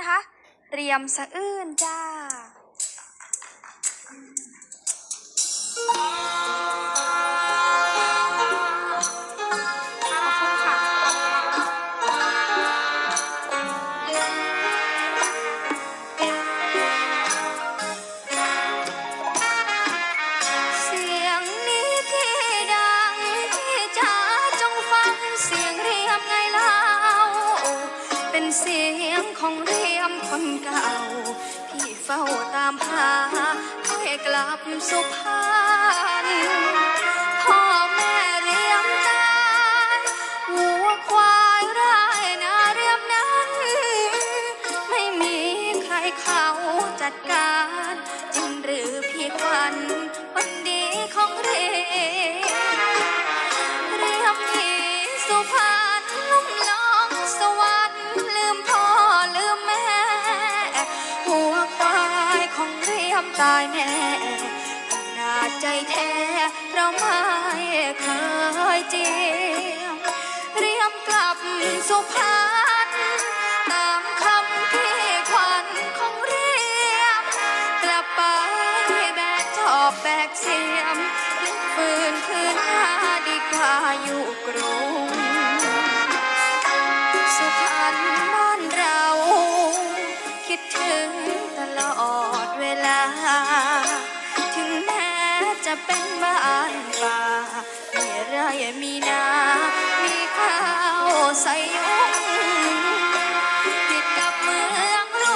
นะคะเรียมสะอื้นจ้า ฝ้าตามหาให้กลับสุพรรณพ่อแม่เรียมตายวัวควายไร่นาเรียมนั้น ไม่มีใครเขา ตายแน่ขนาดใจแท้เราไม่เคยเจียมเรียมกลับสุพรรณตามคำพี่ขวัญของเรียม กลับไปแบกชอบแบกเสียมพลิกฟืนคืนหาดีกว่าอยู่กรุงสุพรรณบ้านเรา คิดถึงตลอดาถึงแม้จะเป็นบ้านป่ามีไรมีนา มีข้าวใส่ยุงติดกับเมืองหล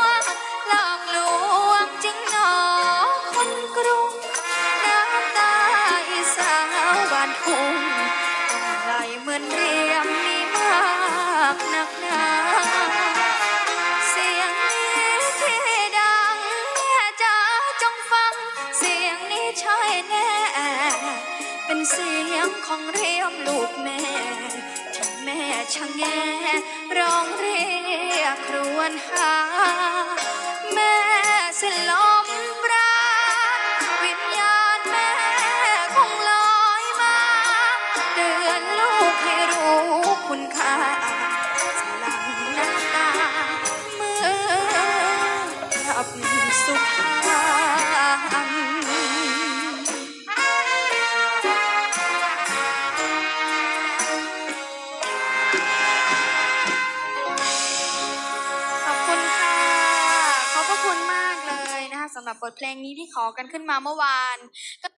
วงหลอกลวงจริงหนอคนกรุงน้ำตาอีสาวบ้านทุ่งองไหลเหมือนเรียมมีมากนักหนา เสียงของเรียมลูกแม่ ที่แม่ชะแงร้องเรียกครวญหา แม่สิลมปราณวิญญาณแม่คงลอยมา เตือนลูกให้รู้คุณค่า บทเพลงนี้ที่ขอกันขึ้นมาเมื่อวาน